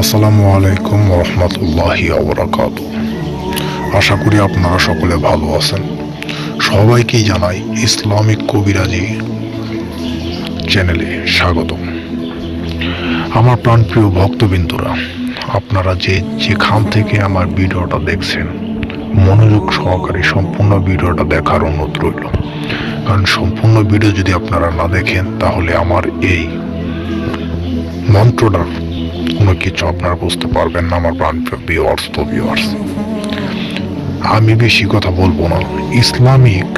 আসসালামু আলাইকুম রহমতুল্লাহি অবরাকাত আশা করি আপনারা সকলে ভালো আছেন। সবাইকেই জানাই ইসলামিক কবিরাজি চ্যানেলে স্বাগত আমার প্রাণপ্রিয় ভক্তবিন্দুরা, আপনারা যে যেখান থেকে আমার ভিডিওটা দেখছেন, মনোযোগ সহকারে সম্পূর্ণ ভিডিওটা দেখার অনুরোধ রইল। কারণ সম্পূর্ণ ভিডিও যদি আপনারা না দেখেন, তাহলে আমার এই মন্ত্রটার কোনো কিছু আপনারা বুঝতে পারবেন না, আমার প্রাণপ্রিয় ভিওয়ার্স তো ভিওয়ার্স আমি বেশি কথা বলব না। ইসলামিক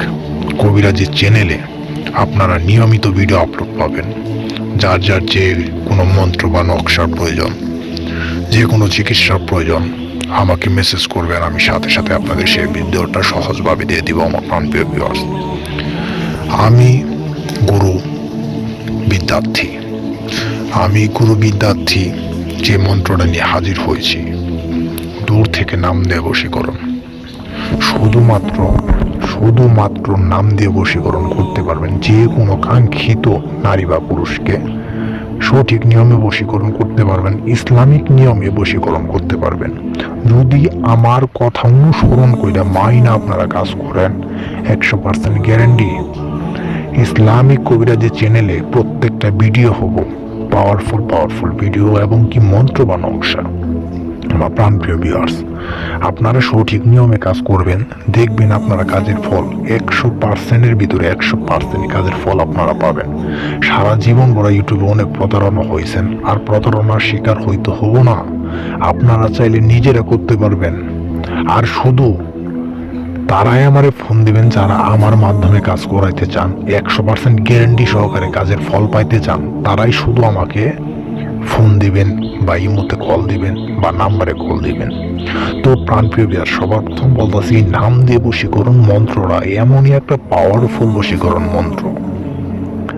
কবিরাজি চ্যানেলে আপনারা নিয়মিত ভিডিও আপলোড পাবেন। যার যার যে কোনো মন্ত্র বা নকশার প্রয়োজন, যে কোনো চিকিৎসার প্রয়োজন, আমাকে মেসেজ করবেন, আমি সাথে সাথে আপনাদের সেই ভিডিওটা সহজভাবে দিয়ে দিব, আমার প্রাণপ্রিয় ভিওয়ার্স আমি গুরু বিদ্যার্থী। আমি গুরু বিদ্যার্থী যে মন্ত্রটা নিয়ে হাজির হয়েছি, দূর থেকে নাম দিয়ে বশীকরণ। শুধুমাত্র শুধুমাত্র নাম দিয়ে বশীকরণ করতে পারবেন যে কোনো কাঙ্ক্ষিত নারী বা পুরুষকে। সঠিক নিয়মে বশীকরণ করতে পারবেন, ইসলামিক নিয়মে বশীকরণ করতে পারবেন। যদি আমার কথা অনুসরণ করে মাইনা আপনারা কাজ করেন, একশো পার্সেন্ট গ্যারেন্টি। ইসলামিক কবিরাজি চ্যানেলে প্রত্যেকটা ভিডিও হব পাওয়ারফুল পাওয়ারফুল ভিডিও এবং কি মন্ত্র বা নকশা আমার প্রাণপ্রিয় ভিউয়ার্স আপনারা সঠিক নিয়মে কাজ করবেন, দেখবেন আপনারা কাজের ফল একশো পার্সেন্টের ভিতরে একশো পার্সেন্ট কাজের ফল আপনারা পাবেন। সারা জীবন বড় ইউটিউবে অনেক প্রতারণা হয়েছেন, আর প্রতারণার শিকার হইতে হব না। আপনারা চাইলে নিজেরা করতে পারবেন। আর শুধু তারাই আমারে ফোন দিবেন যারা আমার মাধ্যমে কাজ করাইতে চান। একশো পার্সেন্ট গ্যারেন্টি সহকারে কাজের ফল পাইতে চান। তারাই শুধু আমাকে ফোন দিবেন বা ইমোতে কল দিবেন বা নাম্বারে কল দিবেন। তো প্রাণপ্রিয় বিয়ার, সবার প্রথম বলতেছি, নাম দিয়ে বশীকরণ মন্ত্রটা এমনই একটা পাওয়ারফুল বশীকরণ মন্ত্র।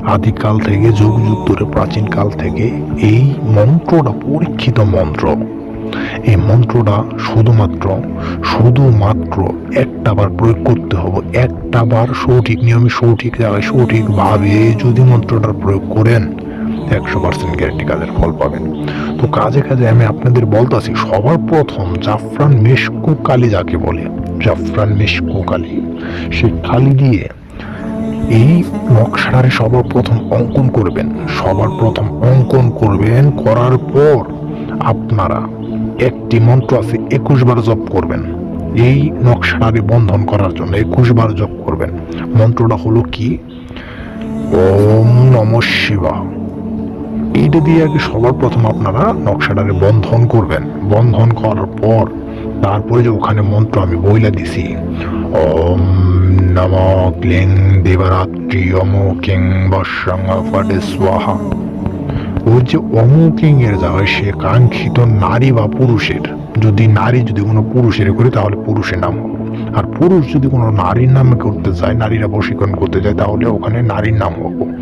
আদিকাল থেকে, যুগ যুগ ধরে, প্রাচীনকাল থেকে এই মন্ত্রটা পরীক্ষিত মন্ত্র। এই মন্ত্রটা শুধুমাত্র শুধুমাত্র একটা বার প্রয়োগ করতে হবে। একটা বার সঠিক নিয়মে, সঠিক জায়গায়, সঠিকভাবে যদি মন্ত্রটার প্রয়োগ করেন, একশো পার্সেন্ট গ্যারেন্টি কাজের ফল পাবেন। তো কাজে কাজে আমি আপনাদের বলতেছি, সবার প্রথম জাফরান মেশকু কালি যাকে বলে, জাফরান মেশকু কালি সেই কালি দিয়ে এই নকশাটারে সবার প্রথম অঙ্কন করবেন। সবার প্রথম অঙ্কন করবেন, করার পর আপনারা একটি মন্ত্র আছে, একুশ বার জপ করবেন। এই নকশাটাকে বন্ধন করার জন্য একুশ বার জপ করবেন। মন্ত্রটা হলো কি? ওম নম শিবা এইটা দিয়ে আগে সবার প্রথম আপনারা নকশাটাকে বন্ধন করবেন। বন্ধন করার পর তারপরে যে ওখানে মন্ত্র আমি বইলা দিছি, ওম নম ক্লিং দেবরাত্রি অম কিং বর্ষং ফটে স্বাহা। ওর যে অমুকিংয়ের জায়গায় সে কাঙ্ক্ষিত নারী বা পুরুষের। যদি নারী যদি কোনো পুরুষের করে, তাহলে পুরুষের নাম হবে। আর পুরুষ যদি কোনো নারীর নামে করতে চায়, নারীরা বশীকরণ করতে চায়, তাহলে ওখানে নারীর নাম হব।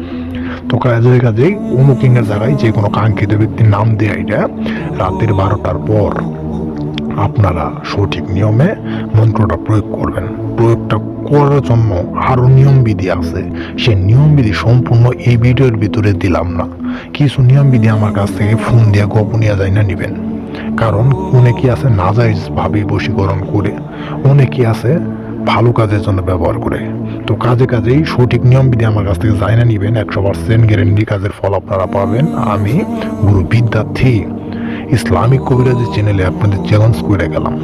তো কাজে কাজেই অমুকিং এর জায়গায় যে কোনো কাঙ্ক্ষিত ব্যক্তির নাম দেয় এটা রাতের বারোটার পর আপনারা সঠিক নিয়মে মন্ত্রটা প্রয়োগ করবেন। প্রয়োগটা করার জন্য আরও নিয়মবিধি আছে। সে নিয়মবিধি সম্পূর্ণ এই ভিডিওর ভিতরে দিলাম না। কিছু নিয়মবিধি আমার কাছ থেকে ফোন দিয়ে গোপনীয় যায় না নেবেন। কারণ অনেকে আছে নাজাইজ ভাবে বশীকরণ করে অনেকে আছে ভালো কাজের জন্য ব্যবহার করে। তো কাজে কাজেই সঠিক নিয়মবিধি আমার কাছ থেকে যায় না নিবেন, একশো পার্সেন্ট গ্যারেন্টি কাজের ফল আপনারা পাবেন। আমি গুরু বিদ্যার্থী ইসলামিক কবিরাজি চ্যানেলে আপনাদের চ্যালেঞ্জ করে গেলাম।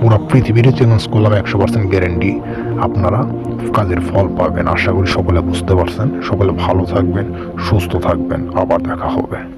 পুরো পৃথিবীর চ্যালেঞ্জ করলাম একশো পার্সেন্ট গ্যারেন্টি আপনারা কাজের ফল পাবেন। আশা করি সকলে বুঝতে পারছেন। সকলে ভালো থাকবেন, সুস্থ থাকবেন। আবার দেখা হবে।